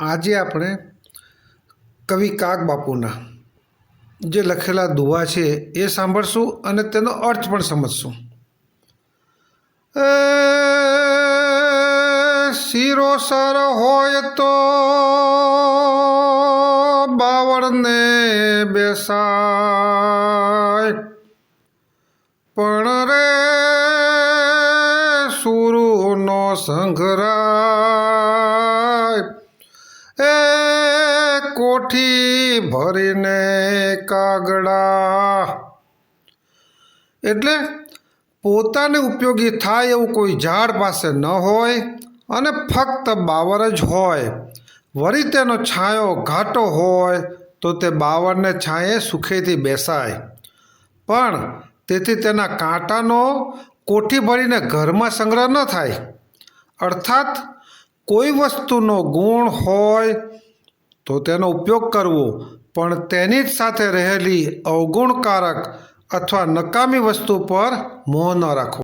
આજે આપણે કવિ કાગ બાપુના જે લખેલા દુવા છે એ સાંભળશું અને તેનો અર્થ પણ સમજશું. શીરો સર હોય તો બાવળને બેસાય. પણ રે સુરુનો સંઘરાય. એ કોઠી ભરીને કાગડા. એટલે પોતાને ઉપયોગી થાય એવું કોઈ ઝાડ પાસે ન હોય અને ફક્ત બાવર જ હોય. વળી તેનો છાંયો ઘાટો હોય તો તે બાવરને છાંયે સુખેથી બેસાય. પણ તેથી તેના કાંટાનો કોઠી ભરીને ઘરમાં સંગ્રહ ન થાય. અર્થાત કોઈ વસ્તુનો ગુણ હોય તો તેનો ઉપયોગ કરવો, પણ તેની જ સાથે રહેલી અવગુણકારક અથવા નકામી વસ્તુ પર મોહ ન રાખવો.